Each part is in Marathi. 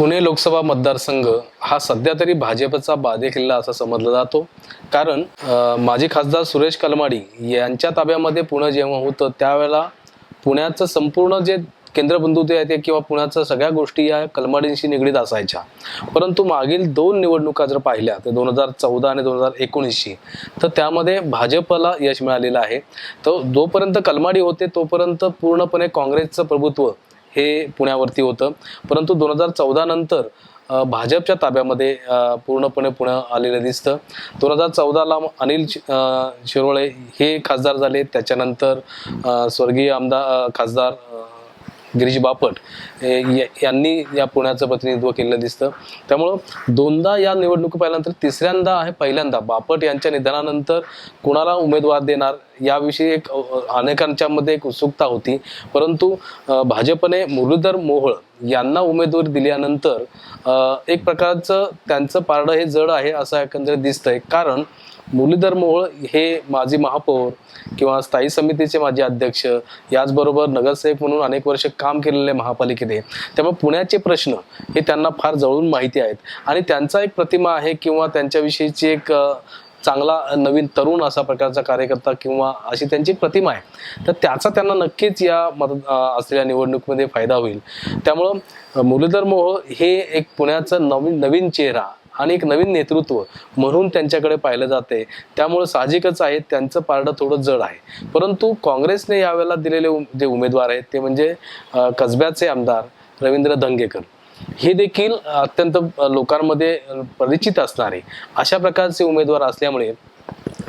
पुणे लोकसभा मतदारसंघ हा सध्या तरी भाजपचा बालेकिल्ला असा समजला जातो. कारण माजी खासदार सुरेश कलमाडी यांच्या ताब्यामध्ये पुणे जेव्हा होतं त्यावेळेला पुण्याचं संपूर्ण जे केंद्रबिंदू ते आहे किंवा पुण्याच्या सगळ्या गोष्टी या कलमाडींशी निगडीत असायच्या. परंतु मागील दोन निवडणुका जर पाहिल्या तर दोन हजार चौदा आणि दोन हजार एकोणीसशी तर त्यामध्ये भाजपला यश मिळालेलं आहे. तर जोपर्यंत कलमाडी होते तोपर्यंत पूर्णपणे काँग्रेसचं प्रभुत्व हे पुण्यावरती होतं. परंतु दोन हजार चौदा नंतर भाजपच्या ताब्यामध्ये पूर्णपणे पुणे आलेलं दिसतं. दोन हजार चौदाला अनिल शि- शिरोळे हे खासदार झाले. त्याच्यानंतर स्वर्गीय आमदार खासदार गिरीश बापट या- यांनी या पुण्याचं प्रतिनिधित्व केलेलं दिसतं. त्यामुळं दोनदा या निवडणुकी पाहिल्यानंतर तिसऱ्यांदा आहे पहिल्यांदा. बापट यांच्या निधनानंतर कुणाला उमेदवार देणार याविषयी एक अनेकांच्या मध्ये एक उत्सुकता होती. परंतु भाजपने मुरलीधर मोहोळ यांना उमेदवारी दिल्यानंतर एक प्रकारचं त्यांचं पारडं हे जड आहे असं एकंदरीत दिसतंय. कारण मुरलीधर मोहोळ हे माजी महापौर किंवा स्थायी समितीचे माजी अध्यक्ष याचबरोबर नगरसेवक म्हणून अनेक वर्ष काम केलेले महापालिकेने त्यामुळे पुण्याचे प्रश्न हे त्यांना फार जवळून माहिती आहेत. आणि त्यांचा एक प्रतिमा आहे किंवा त्यांच्याविषयीची एक चांगला नवीन तरुण असा प्रकारचा कार्यकर्ता किंवा अशी त्यांची प्रतिमा आहे. तर त्याचा त्यांना नक्कीच या मत असलेल्या निवडणुकीमध्ये फायदा होईल. त्यामुळं मुरलीधर मोहोळ हे एक पुण्याचं नवीन नवीन चेहरा आणि एक नवीन नेतृत्व म्हणून त्यांच्याकडे पाहिलं जाते. त्यामुळे साहजिकच आहे त्यांचं पारडं थोडं जड आहे. परंतु काँग्रेसने यावेळेला दिलेले जे उमेदवार आहेत ते म्हणजे कसब्याचे आमदार रवींद्र धंगेकर हे देखील अत्यंत लोकांमध्ये परिचित असणारे अशा प्रकारचे उमेदवार असल्यामुळे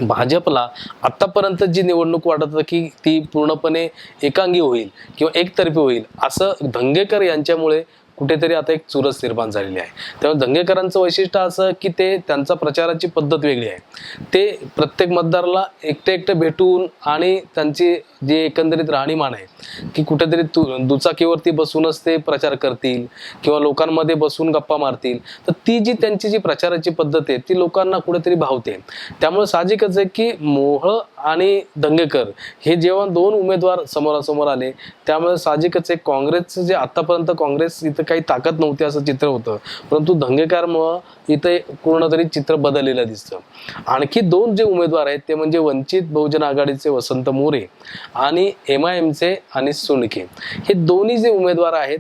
भाजपला आतापर्यंत जी निवडणूक वाटत होतं की ती पूर्णपणे एकांगी होईल किंवा एकतर्फी होईल असं धंगेकर यांच्यामुळे कुठेतरी आता एक चुरस निर्माण झालेली आहे. त्यामुळे दंगेकरांचं वैशिष्ट्य असं की ते त्यांचा प्रचाराची पद्धत वेगळी आहे. ते प्रत्येक मतदाराला एकटे एकटे भेटून आणि त्यांची जी एकंदरीत राहणीमान आहे की कुठेतरी तु दुचाकीवरती बसूनच ते प्रचार करतील किंवा लोकांमध्ये बसून गप्पा मारतील तर ती जी त्यांची जी प्रचाराची पद्धत आहे ती लोकांना कुठेतरी भावते. त्यामुळे साहजिकच आहे की मोहळ आणि दंगेकर हे जेव्हा दोन उमेदवार समोरासमोर आले त्यामुळे साहजिकच आहे काँग्रेसचं जे आतापर्यंत काँग्रेस इथं काही ताकद नव्हती असं चित्र होतं. परंतु दंगेकारमुळं इथे पूर्ण तरी चित्र बदललेलं दिसतं. आणखी दोन जे उमेदवार आहेत ते म्हणजे वंचित बहुजन आघाडीचे वसंत मोरे आणि एम आय एमचे आणि सुनके. हे दोन्ही जे उमेदवार आहेत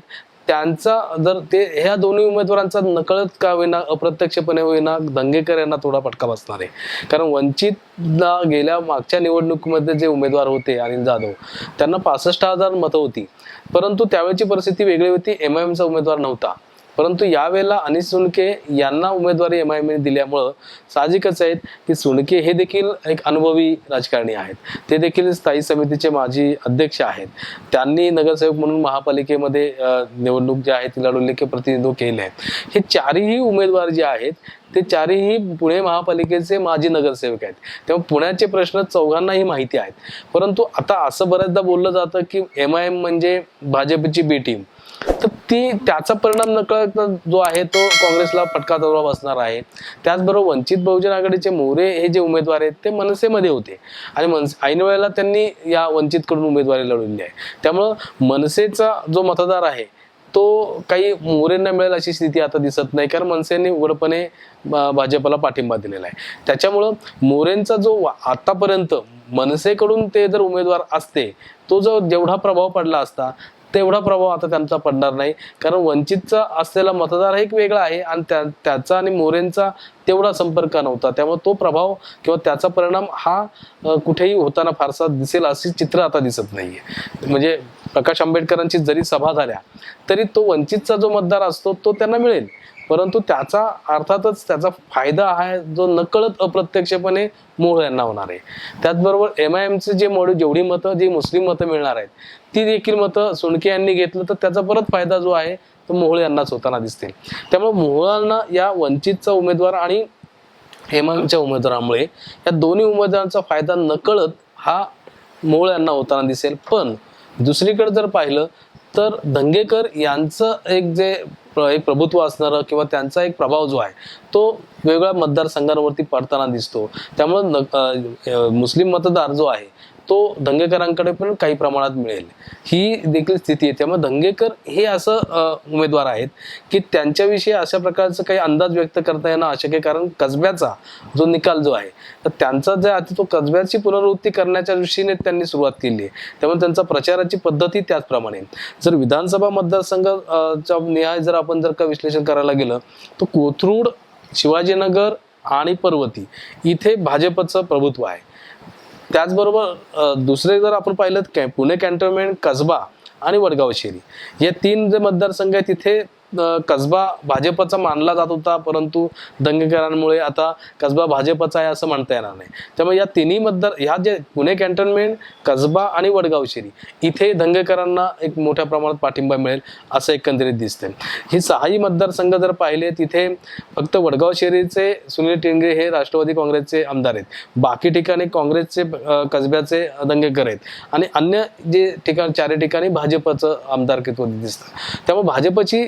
त्यांचा जर ते ह्या दोन्ही उमेदवारांचा नकळत का होईना अप्रत्यक्षपणे होईना दंगेकर यांना थोडा फटका बसणार आहे. कारण वंचितला गेल्या मागच्या निवडणुकीमध्ये जे उमेदवार होते अनिल जाधव त्यांना पासष्ट हजार मतं होती. परंतु त्यावेळची परिस्थिती वेगळी होती. एम आय एमचा उमेदवार नव्हता. परंतु यावेळेला अनिस सुनके यांना उमेदवारी एम आय एमने दिल्यामुळं साहजिकच आहेत की सुनके हे देखील एक अनुभवी राजकारणी आहेत. ते देखील स्थायी समितीचे माजी अध्यक्ष आहेत. त्यांनी नगरसेवक म्हणून महापालिकेमध्ये निवडणूक जी आहे ती लढवली की प्रतिनिधित्व केले आहेत हे चारही उमेदवार जे आहेत ते चारही पुणे महापालिकेचे माजी नगरसेवक आहेत. तेव्हा पुण्याचे प्रश्न चौघांनाही माहिती आहेत. परंतु आता असं बऱ्याचदा बोललं जातं की एम आय एम म्हणजे भाजपची बी टीम तर ती त्याचा परिणाम नकळत जो आहे तो काँग्रेसला फटका दौरा बसणार आहे. त्याचबरोबर वंचित बहुजन आघाडीचे मोरे हे जे उमेदवार आहेत ते मनसेमध्ये होते. आणि मनसे ऐन वेळेला त्यांनी या वंचितकडून उमेदवारी लढवली आहे. त्यामुळं मनसेचा जो मतदार आहे तो काही मोरेंना मिळेल अशी स्थिती आता दिसत नाही. कारण मनसेने उघडपणे भाजपला पाठिंबा दिलेला आहे. त्याच्यामुळं मोरेंचा जो वा- आतापर्यंत मनसेकडून ते जर उमेदवार असते तो जो जेवढा प्रभाव पडला असता तेवढा प्रभाव आता त्यांचा पडणार नाही. कारण वंचितचा असलेला मतदार एक वेगळा आहे आणि त्या त्याचा आणि मोरेंचा तेवढा संपर्क नव्हता. त्यामुळे तो प्रभाव किंवा त्याचा परिणाम हा कुठेही होताना फारसा दिसेल असे चित्र आता दिसत नाहीये. म्हणजे प्रकाश आंबेडकरांची जरी सभा झाल्या तरी तो वंचितचा जो मतदार असतो तो त्यांना मिळेल. परंतु त्याचा अर्थातच त्याचा फायदा आहे जो नकळत अप्रत्यक्षपणे मोळ यांना होणार आहे. त्याचबरोबर एम आय एमचे जे मोड जेवढी मतं जी मुस्लिम मतं मिळणार आहेत ती देखील मतं सोनके यांनी घेतलं तर त्याचा परत फायदा जो आहे तो मोहोळ यांनाच होताना दिसतील त्यामुळे मोहोळांना या वंचितचा उमेदवार आणि हेमांच्या उमेदवारामुळे या दोन्ही उमेदवारांचा फायदा नकळत हा मोळ यांना होताना दिसेल. पण दुसरीकडे जर पाहिलं तर दंगेकर यांचं एक जे प्र- एक प्रभुत्व असणारं किंवा त्यांचा एक प्रभाव जो आहे तो वेगवेगळ्या मतदारसंघांवरती पडताना दिसतो. त्यामुळे न- मुस्लिम मतदार जो आहे तो दंगेकरांकडे पण काही प्रमाणात मिळेल. ही देखील स्थिती आहे. त्यामुळे दंगेकर हे असं उमेदवार आहेत की त्यांच्याविषयी अशा प्रकारचं काही अंदाज व्यक्त करता येणं अशक्य आहे. कारण कसब्याचा जो निकाल जो आहे तर त्यांचा जे आहे तो कसब्याची पुनरावृत्ती करण्याच्या दृष्टीने त्यांनी सुरुवात केली आहे. त्यामुळे त्यांचा प्रचाराची पद्धती त्याचप्रमाणे जर विधानसभा मतदारसंघ निहाय जर आपण जर का विश्लेषण करायला गेलं तर कोथरूड शिवाजीनगर आणि पर्वती इथे भाजपचं प्रभुत्व आहे. त्याचबरोबर दुसरे जर आपण पाहिलं तर कॅ- पुणे कॅन्टोन्मेंट कसबा आणि वडगाव शेरी हे तीन जे मतदारसंघ आहेत तिथे कसबा भाजपचा मानला जात होता परंतु दंगेकरांमुळे आता कसबा भाजपचा आहे असं म्हणता येणार नाही. त्यामुळे या तिन्ही मतदार ह्या जे पुणे कॅन्टोन्मेंट कसबा आणि वडगाव शेरी इथे दंगेकरांना एक मोठ्या प्रमाणात पाठिंबा मिळेल असं एकंदरीत दिसते ही सहाही मतदारसंघ जर पाहिले तिथे फक्त वडगाव शेरीचे सुनील टिंगरे हे राष्ट्रवादी काँग्रेसचे आमदार आहेत. बाकी ठिकाणी काँग्रेसचे कसब्याचे दंगेकर आहेत. आणि अन्य जे ठिकाण चारही ठिकाणी भाजपचं आमदारकीत्व दिसतं. त्यामुळे भाजपची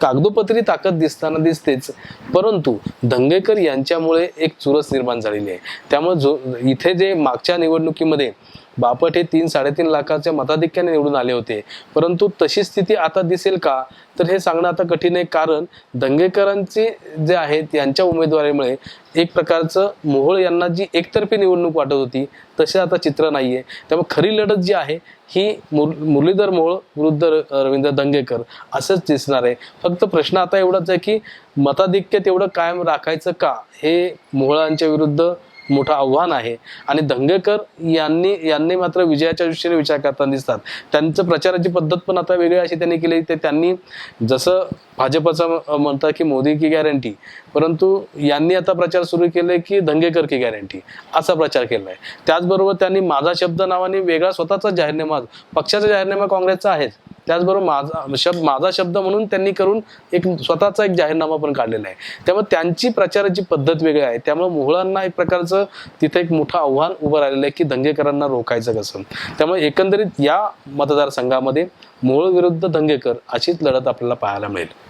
कागदोपत्री ताकद दिसताना दिसतेच. परंतु दंगेकर यांच्यामुळे एक चुरस निर्माण झालेली आहे. त्यामुळे जो इथे जे मागच्या निवडणुकीमध्ये बापट हे तीन साडेतीन लाखाच्या मताधिक्याने निवडून आले होते. परंतु तशी स्थिती आता दिसेल का? तर हे सांगणं आता कठीण आहे कारण दंगेकरांचे जे आहेत यांच्या उमेदवारीमुळे एक प्रकारचं मोहोळ यांना जी एकतर्फी निवडणूक वाटत होती तसे आता चित्र नाही आहे त्यामुळे खरी लढत जी आहे ही मुर मुरलीधर मोहोळ विरुद्ध र- रवींद्र दंगेकर असंच दिसणार आहे. फक्त प्रश्न आता एवढाच आहे की मताधिक्य तेवढं कायम राखायचं का? हे मोहळांच्या विरुद्ध मोठं आव्हान आहे. आणि दंगेकर यांनी यांनी मात्र विजयाच्या दृष्टीने विचार करताना दिसतात. त्यांचं प्रचाराची पद्धत पण आता वेगळी अशी त्यांनी केली. ते त्यांनी जसं भाजपचं म- म्हणतात की मोदी की गॅरंटी परंतु यांनी आता प्रचार सुरू केले की दंगेकर की गॅरंटी असा प्रचार केला आहे त्याचबरोबर त्यांनी माझा शब्द नावाने वेगळा स्वतःचा जाहीरनामा पक्षाचा जाहीरनामा काँग्रेसचा आहेच त्याचबरोबर माझा शब्द माझा शब्द म्हणून त्यांनी करून एक स्वतःचा एक जाहीरनामा पण काढलेला आहे. त्यामुळे त्यांची प्रचाराची पद्धत वेगळी आहे. त्यामुळे मोहळांना एक प्रकारचं तिथे एक मोठं आव्हान उभं राहिलेलं आहे की दंगेकरांना रोखायचं कसं. त्यामुळे एकंदरीत या मतदारसंघामध्ये मोहोळ विरुद्ध दंगेकर अशीच लढत आपल्याला पाहायला मिळेल.